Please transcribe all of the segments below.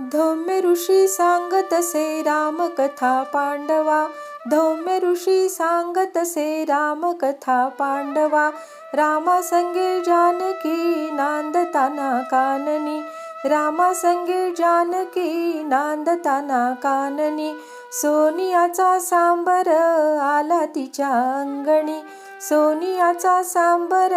धौम्य ऋषी सांगतसे रामकथा पांडवा. धौम्य ऋषी सांगतसे रामकथा पांडवा. रामासंगे जानकी नांदताना काननी. रामासंगे जानकी नांदताना काननी. सोनियाचा सांबर आला तिच्या अंगणी. सोनियाचा सांबर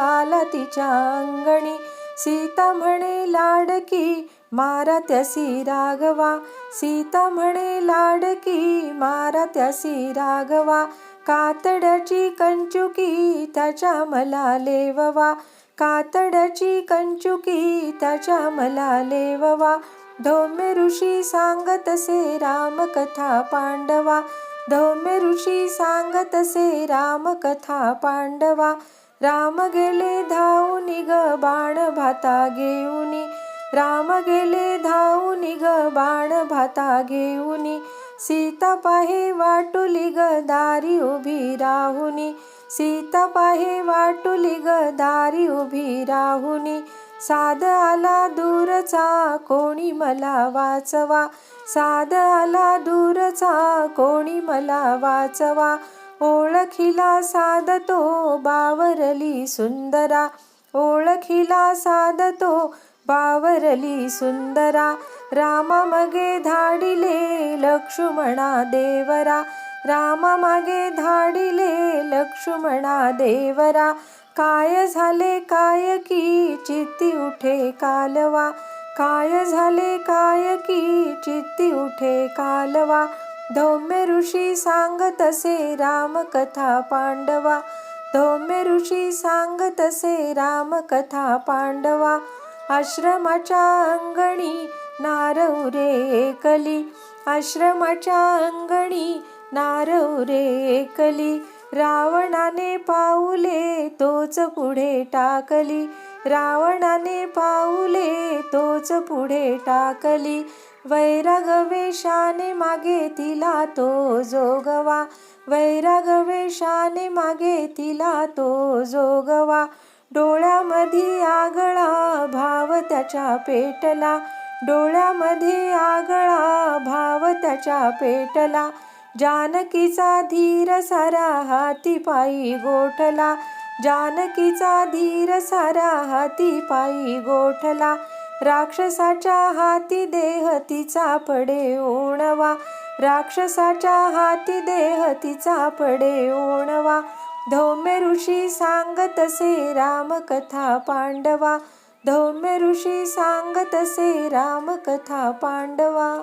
आला तिच्या अंगणी. सीता म्हणे लाडकी मारा त्यासी राघवा. सीता म्हणे लाडकी मारा त्यासी राघवा. कातड्याची कंचुकी त्याच्या मला लेववा. कातड्याची कंचुकी त्याच्या मला लेववा. धौम्य ऋषी सांगतसे रामकथा पांडवा. धौम्य ऋषी सांगतसे रामकथा पांडवा. राम गेले धावून ग बाण भाता घेऊनी. राम गेले धावून ग बाण भाता घेऊनी. सीता पाहे वाटुली ग दारी उभी राहुनी. सीता पाहे वाटुली ग दारी उभी राहुनी. साध आला दूरचा कोणी मला वाचवा? साध आला दूरचा कोणी मला वाचवा? ओळखीला साधतो बावरली सुंदरा. ओळखीला साधतो बावरली सुंदरा रामा मगे धाडिले लक्ष्मणा देवरा रामा मागे धाडिले लक्ष्मणा देवरा काय झाले काय की चित्ती उठे कालवा काय झाले काय की चित्ती उठे कालवा धौम्य ऋषी सांगतसे रामकथा पांडवा धौम्य ऋषी सांगतसे रामकथा पांडवा आश्रमाच्या अंगणी नारवरे कली. आश्रमाच्या अंगणी नारवरे कली. रावणाने पाऊले तोच पुढे टाकली. रावणाने पाऊले तोच पुढे टाकली. वैराग वेशाने मागे तिला तो जोगवा. वैराग वेशाने मागे तिला तो जोगवा. डोळ्यामध्ये आगळा भाव त्याच्या पेटला. डोळ्यामध्ये आगळा भाव त्याच्या पेटला. जानकीचा धीर सारा हाती पायी गोठला. जानकीचा धीर सारा हाती पायी गोठला. राक्षसाच्या हाती देह तिचा पडे ओणवा. राक्षसाच्या हाती देह तिचा पडे ओणवा. धौम्य ऋषी सांगतसे रामकथा पांडवा. धौम्य ऋषी सांगतसे रामकथा पांडवा.